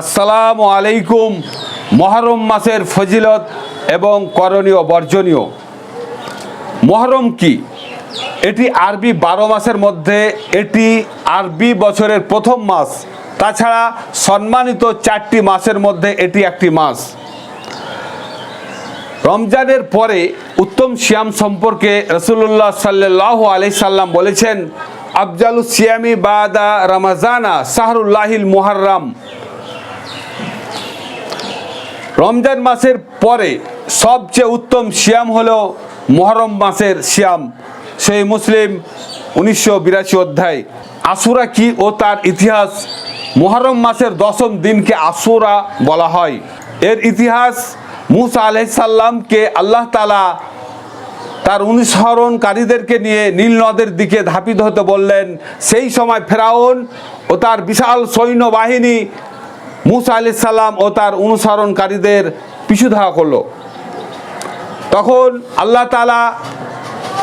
আসসালামু আলাইকুম। মহরম মাসের ফজিলত এবং করণীয় বর্জনীয়। মহরম কি? এটি আরবি বারো মাসের মধ্যে এটি আরবি বছরের প্রথম মাস। তাছাড়া সম্মানিত চারটি মাসের মধ্যে এটি একটি মাস। রমজানের পরে উত্তম সিয়াম সম্পর্কে রসুল্লাহ সাল্লাহ আলি সাল্লাম বলেছেন আফজালু সিয়ামি বাদা রামাজানা শাহরুল্লাহিল মুহাররাম। রমজান মাসের পরে সবচেয়ে উত্তম সিয়াম হলো মহরম মাসের সিয়াম। সেই মুসলিম উনিশশো বিরাশি অধ্যায়, আসুরা কি ও তার ইতিহাস? মহরম মাসের দশম দিনকে আসুরা বলা হয়। এর ইতিহাস মুসা আলহিসাল্লামকে আল্লাহ তালা তার অনুসরণকারীদেরকে নিয়ে নীল নদের দিকে ধাপিত হতে বললেন। সেই সময় ফেরাউন ও তার বিশাল সৈন্যবাহিনী মুসা আলি সাল্লাম ও তার অনুসরণকারীদের পিছু ধাওয়া করল। তখন আল্লাহ তালা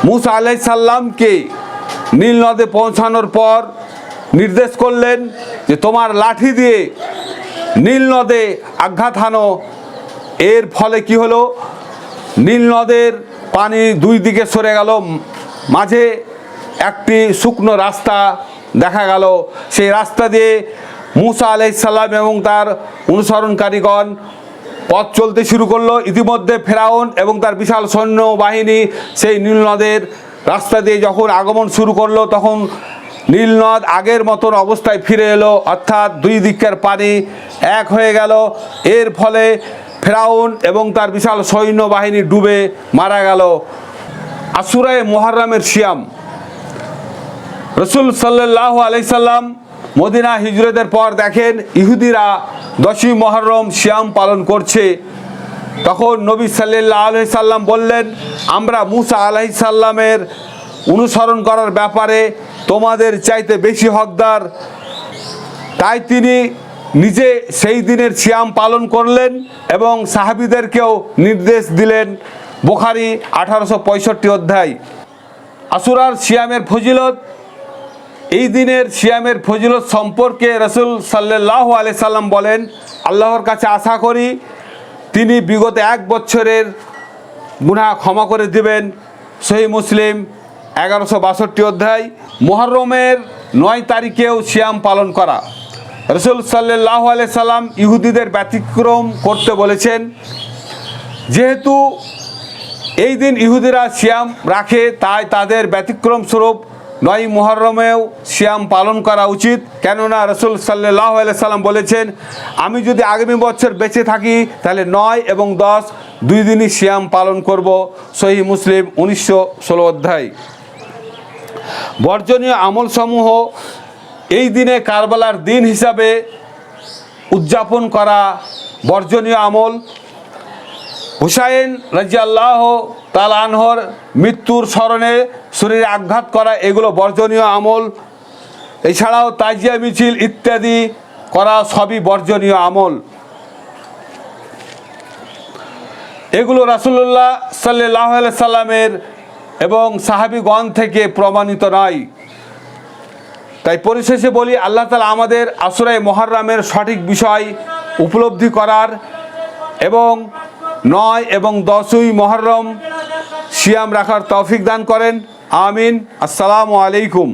মুসা আলাই সাল্লামকে নীল নদে পৌঁছানোর পর নির্দেশ করলেন যে তোমার লাঠি দিয়ে নীল নদে আঘাত হানো। এর ফলে কি হলো? নীল নদের পানি দুই দিকে সরে গেল, মাঝে একটি শুকনো রাস্তা দেখা গেল। সেই রাস্তা দিয়ে মুসা আলাইসাল্লাম এবং তার অনুসরণকারীগণ পথ চলতে শুরু করল। ইতিমধ্যে ফেরাউন এবং তার বিশাল সৈন্য বাহিনী সেই নীল নদের রাস্তা দিয়ে যখন আগমন শুরু করল, তখন নীল নদ আগের মতন অবস্থায় ফিরে এলো। অর্থাৎ দুই দিকের পানি এক হয়ে গেল। এর ফলে ফেরাউন এবং তার বিশাল সৈন্য বাহিনী ডুবে মারা গেল। আসুরায় মোহারামের শিয়াম। রসুল সাল্লাহ আলাইসাল্লাম মদিনা হিজরতের পর দেখেন ইহুদিরা দশই মহরম শিয়াম পালন করছে। তখন নবী সাল্লাহ আলহি সাল্লাম বললেন, আমরা মুসা আলহি সাল্লামের অনুসরণ করার ব্যাপারে তোমাদের চাইতে বেশি হকদার। তাই তিনি নিজে সেই দিনের সিয়াম পালন করলেন এবং সাহাবিদেরকেও নির্দেশ দিলেন। বোখারি আঠারোশো পঁয়ষট্টি অধ্যায়। আসুরার সিয়ামের ফজিলত এই দিনের সিয়ামের ফজিলত সম্পর্কে রসুল সাল্লাহ আলি সাল্লাম বলেন, আল্লাহর কাছে আশা করি তিনি বিগত এক বছরের গুনাহ ক্ষমা করে দিবেন। সহি মুসলিম এগারোশো বাষট্টি অধ্যায় মোহরমের নয় তারিখেও সিয়াম পালন করা। রসুল সাল্লাহ আলি সাল্লাম ইহুদিদের ব্যতিক্রম করতে বলেছেন, যেহেতু এই দিন ইহুদিরা সিয়াম রাখে, তাই তাদের ব্যতিক্রম স্বরূপ নয় মুহরমেও সিয়াম পালন করা উচিত। কেননা রসুল সাল্লাহ সাল্লাম বলেছেন, আমি যদি আগামী বছর বেঁচে থাকি, তাহলে নয় এবং দশ দুই দিনই সিয়াম পালন করব। সহি মুসলিম উনিশশো ষোলো অধ্যায়। বর্জনীয় আমলসমূহ এই দিনে কারবালার দিন হিসাবে উদযাপন করা বর্জনীয় আমল। হুসাইন রাজিয়াল্লাহ তাল আনহর মৃত্যুর স্মরণে শরীরে আঘাত করা, এগুলো বর্জনীয় আমল। এছাড়াও তাজিয়া মিছিল ইত্যাদি করা সবই বর্জনীয় আমল। এগুলো রাসুল্লাহ সাল্লাহ সাল্লামের এবং সাহাবিগণ থেকে প্রমাণিত নয়। তাই পরিশেষে বলি, আল্লাহ তালা আমাদের আসরাই মহারামের সঠিক বিষয় উপলব্ধি করার এবং নয় এবং দশই মহরম সিয়াম রাখার তৌফিক দান করেন। আমিন। আসসালামু আলাইকুম।